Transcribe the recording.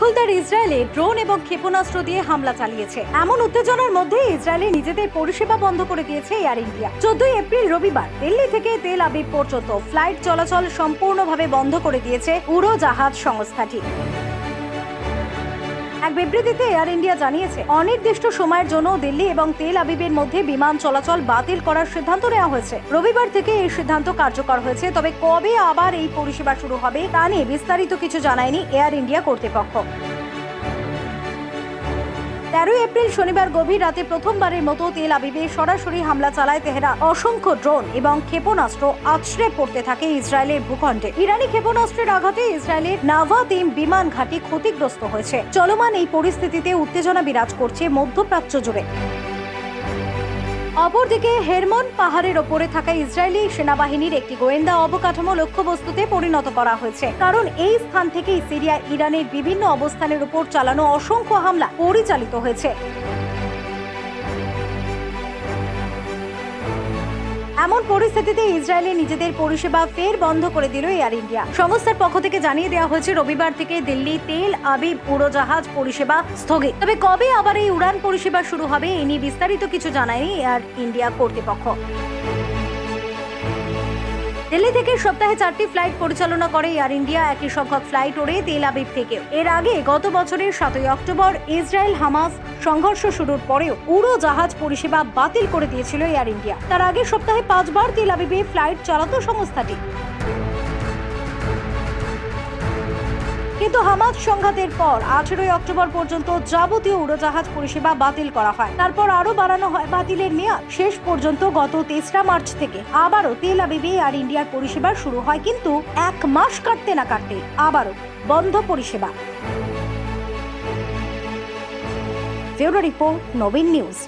দখলদার ইসরায়েলে ড্রোন এবং ক্ষেপণাস্ত্র দিয়ে হামলা চালিয়েছে। এমন উত্তেজনার মধ্যে ইসরায়েলে নিজেদের পরিষেবা বন্ধ করে দিয়েছে এয়ার ইন্ডিয়া চোদ্দই এপ্রিল রবিবার দিল্লি থেকে তেল আবিব পর্যন্ত ফ্লাইট চলাচল সম্পূর্ণভাবে বন্ধ করে দিয়েছে উড়োজাহাজ সংস্থাটি। এক বিবৃতিতে এয়ার ইন্ডিয়া জানিয়েছে, অনির্দিষ্ট সময়ের জন্য দিল্লি এবং তেল আবিবের মধ্যে বিমান চলাচল বাতিল করার সিদ্ধান্ত নেওয়া হয়েছে। রবিবার থেকে এই সিদ্ধান্ত কার্যকর হয়েছে, তবে কবে আবার এই পরিষেবা শুরু হবে তা নিয়ে বিস্তারিত কিছু জানায়নি এয়ার ইন্ডিয়া কর্তৃপক্ষ। তেরোই এপ্রিল শনিবার গভীর রাতে প্রথমবারের মতো তেল আবিবে সরাসরি হামলা চালায় তেহরা। অসংখ্য ড্রোন এবং ক্ষেপণাস্ত্র আছড়ে পড়তে থাকে ইসরায়েলের ভূখণ্ডে। ইরানি ক্ষেপণাস্ত্রের আঘাতে ইসরায়েলের নাভাতিম বিমান ঘাঁটি ক্ষতিগ্রস্ত হয়েছে। চলমান এই পরিস্থিতিতে উত্তেজনা বিরাজ করছে মধ্যপ্রাচ্য জুড়ে। অপরদিকে হেরমন পাহাড়ের ওপরে থাকা ইসরায়েলি সেনাবাহিনীর একটি গোয়েন্দা অবকাঠামো লক্ষ্যবস্তুতে পরিণত করা হয়েছে। কারণ এই স্থান থেকেই সিরিয়া ইরানের বিভিন্ন অবস্থানের উপর চালানো অসংখ্য হামলা পরিচালিত হয়েছে। এমন পরিস্থিতিতে ইসরায়েলে নিজেদের পরিষেবা ফের বন্ধ করে দিল এয়ার ইন্ডিয়া। সংস্থার পক্ষ থেকে জানিয়ে দেওয়া হয়েছে, রবিবার থেকে দিল্লি, তেল আবিব উড়োজাহাজ পরিষেবা স্থগিত। তবে কবে আবার এই উড়ান পরিষেবা শুরু হবে, এ নিয়ে বিস্তারিত কিছু জানায়নি এয়ার ইন্ডিয়া কর্তৃপক্ষ। দিল্লি থেকে সপ্তাহে চারটি ফ্লাইট পরিচালনা করে এয়ার ইন্ডিয়া। একই সংখ্যক ফ্লাইট ওড়ে তেল আবিব থেকে এর আগে গত বছরের সাতই অক্টোবর ইসরায়েল হামাস সংঘর্ষ শুরুর পরেও উড়োজাহাজ পরিষেবা বাতিল করে দিয়েছিল এয়ার ইন্ডিয়া। তার আগে সপ্তাহে পাঁচবার তেল আবিবে ফ্লাইট চালাতো সংস্থাটি। কিন্তু হামাস সংঘাতের পর আঠেরোই অক্টোবর পর্যন্ত যাবতীয় উড়োজাহাজ পরিষেবা বাতিল করা হয়। তারপর আরও বাড়ানো হয় বাতিলের মেয়াদ। শেষ পর্যন্ত গত তেসরা মার্চ থেকে আবারও তেল আবিবে আর ইন্ডিয়ার পরিষেবা শুরু হয় কিন্তু এক মাস কাটতে না কাটতে আবারও বন্ধ পরিষেবা। February report, Nabin news.